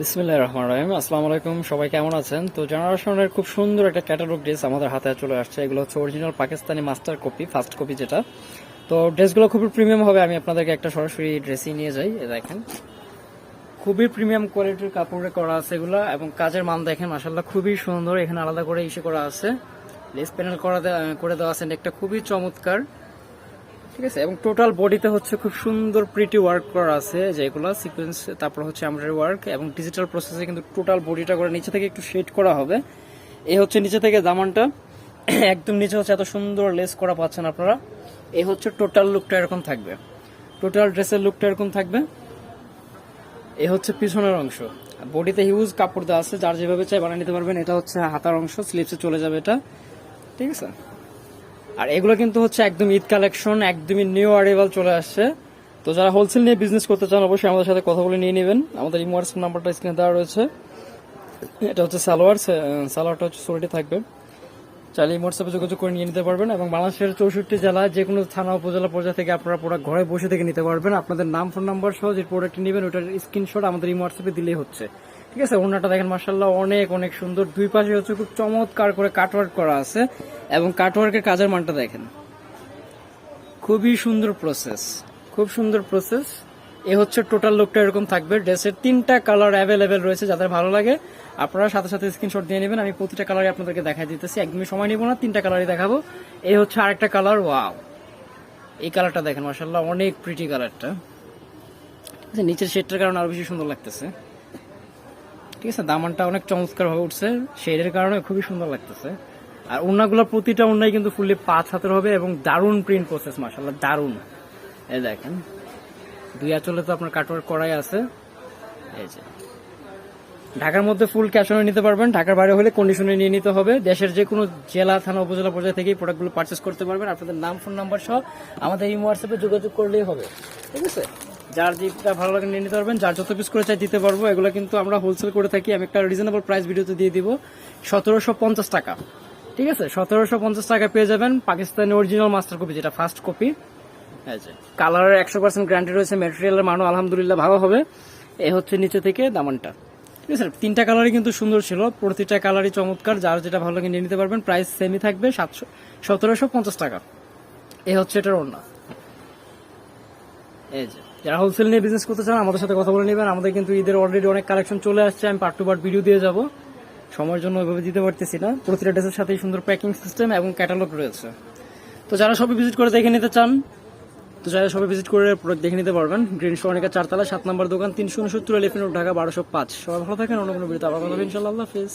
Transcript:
বিসমিল্লাহ রহমান রহিম। আসসালামু আলাইকুম, সবাই কেমন আছেন? তো জেনারেশনের খুব সুন্দর একটা ক্যাটালগ ড্রেস আমাদের হাতে চলে আসছে। এগুলো হচ্ছে original Pakistani master copy first copy যেটা। তো ড্রেসগুলো খুবই প্রিমিয়াম হবে, আমি আপনাদেরকে একটা সরাসরি ড্রেসই নিয়ে যাই। দেখেন। খুবই প্রিমিয়াম কোয়ালিটির কাপড়ে করা আছে এগুলো এবং কাজের মান দেখেন মাসাল্লাহ খুবই সুন্দর। এখানে আলাদা করে ইস্যু করা আছে। লেস প্যানেল করা করে দেওয়া আছে। একটা খুবই চমৎকার। ঠিক আছে, এবং টোটাল বডিতে হচ্ছে খুব সুন্দর প্রিটি ওয়ার্ক করা আছে যেগুলো সিকোয়েন্স তারপর হচ্ছে এমব্রয়ডারি ওয়ার্ক এবং ডিজিটাল প্রসেসে কিন্তু টোটাল বডিটা করে নিচে থেকে একটু শেড করা হবে। এই হচ্ছে নিচে থেকে দামানটা একদম নিচে হচ্ছে এত সুন্দর লেস করা পাচ্ছেন আপনারা। এই হচ্ছে টোটাল লুকটা এরকম থাকবে। টোটাল ড্রেসের লুকটা এরকম থাকবে। এই হচ্ছে পিছনের অংশ। বডিতে হিউজ কাপড় দেওয়া আছে, যার যেভাবে চাই বানিয়ে নিতে পারবেন, এটা হচ্ছে হাতার অংশ স্লিপসে চলে যাবে এটা। ঠিক আছে? আর এগুলো কিন্তু হচ্ছে একদম ঈদ কালেকশন, একদমই নিউ অ্যারাইভাল চলে আসছে। তো যারা হোলসেল নিয়ে বিজনেস করতে চান, অবশ্যই আমাদের সাথে কথা বলে নিয়ে নেবেন। আমাদের ইমো হোয়াটসঅ্যাপ নাম্বারটা স্ক্রিনে দেওয়া রয়েছে। এটা হচ্ছে সালোয়ার সালোয়ারটা হচ্ছে সোরিটি থাকবে। চাইলে হোয়াটসঅ্যাপে যোগাযোগ করে নিয়ে নিতে পারবেন এবং বাংলাদেশের চৌষট্টি জেলা যে কোনো থানা, উপজেলা, পর্যায়ে থেকে আপনারা প্রোডাক্ট ঘরে বসে থেকে নিতে পারবেন। আপনাদের নাম ফোন নাম্বার সহ যে প্রোডাক্টটি নেবেন, ওটার স্ক্রিনশট আমাদের ইমো হোয়াটসঅ্যাপে দিলেই হচ্ছে। ঠিক আছে ওনাটা দেখেন মার্শাল্লাহ অনেক অনেক সুন্দর। দুই পাশে হচ্ছে খুব চমৎকার করে কাটওয়ার্ক করা আছে এবং কাটওয়ার্কের কাজের মানটা দেখেন। খুবই সুন্দর প্রসেস খুব সুন্দর প্রসেস এ হচ্ছে টোটাল লুকটা এরকম থাকবে। ড্রেসের তিনটা কালার অ্যাভেলেবেল রয়েছে যাদের ভালো লাগে। আপনারা সাথে সাথে স্ক্রিনশট দিয়ে নেবেন, আমি প্রতিটা কালারই আপনাদেরকে দেখাই দিতেছি। একদমই সময় নিব না, তিনটা কালারই দেখাবো। এই হচ্ছে আরেকটা কালার ওয়াও এই কালারটা দেখেন মাসাল্লাহ অনেক প্রিটি কালারটা নিচের শেডটার কারণে আরও বেশি সুন্দর লাগতেছে। ঠিক আছে, দামানটা অনেক চমৎকার ভাবে উঠছে, শেডের কারণে খুবই সুন্দর লাগতেছে। আর ওড়নাগুলো প্রতিটা ওড়নাই কিন্তু ফুললি পাঁচ হাতের হবে এবং দারুণ প্রিন্ট প্রসেস মাসাল্লাহ দারুণ। এই দেখেন, দুই আঁচলে তো আপনার কাটওয়ার্ক করাই আছে। এই যে, ঢাকার মধ্যে ফুল ক্যাশ অনে নিতে পারবেন, ঢাকার বাইরে হলে কন্ডিশনে নিয়ে নিতে হবে। দেশের যে কোনো জেলা, থানা, উপজেলা পর্যায়ে থেকেই প্রোডাক্টগুলো পারচেস করতে পারবেন। আপনাদের নাম ফোন নাম্বার সহ আমাদের এই হোয়াটসঅ্যাপে যোগাযোগ করলেই হবে, ঠিক আছে? যার যেটা ভালো লাগে নিয়ে নিতে পারবেন, যার যত পিস করে চাই দিতে পারব, এগুলো কিন্তু আমরা হোলসেল করে থাকি। আমি একটা রিজনেবল প্রাইস ভিডিওতে দিয়ে দিব। সতেরোশো পঞ্চাশ টাকা। ঠিক আছে? সতেরোশো পঞ্চাশ টাকা পেয়ে যাবেন পাকিস্তানি অরিজিনাল মাস্টার কপি যেটা ফার্স্ট কপি কালারের একশো পার্সেন্ট গ্যারান্টি রয়েছে মেটেরিয়ালের মানও আলহামদুলিল্লাহ ভালো হবে। এ হচ্ছে নিচে থেকে দামানটা। ঠিক আছে? তিনটা কালারই কিন্তু সুন্দর ছিল। প্রতিটা কালারই চমৎকার। যার যেটা ভালো লাগে নিয়ে নিতে পারবেন। প্রাইস সেমই থাকবে সাতশো, সতেরোশো পঞ্চাশ টাকা। এ হচ্ছে এটার ওড়না। এই যারা হোলসেল নিয়ে বিজনেস করতে চান, আমাদের সাথে কথা বলে নেবেন। আমাদের কিন্তু ঈদের অলরেডি অনেক কালেকশন চলে আসছে। আমি পার্ট টু পার্ট ভিডিও দিয়ে যাব। সময়ের জন্য ওইভাবে দিতে পারতেছি না। প্রতিটা ড্রেসের সাথেই সুন্দর প্যাকিং সিস্টেম এবং ক্যাটালগ রয়েছে। তো যারা সবই ভিজিট করে দেখে নিতে চান, তো যারা সবাই ভিজিট করে প্রোডাক্ট দেখে নিতে পারবেন। গ্রিন সোনিকা চারতলা, সাত নম্বর দোকান, তিনশো উনসত্তর এলিফেন্ট ঢাকা, বারোশো পাঁচ। সবাই ভালো থাকেন, অন্য কোনো ভিডিওতে আবার কথা ইনশাল্লাহ হাফিজ।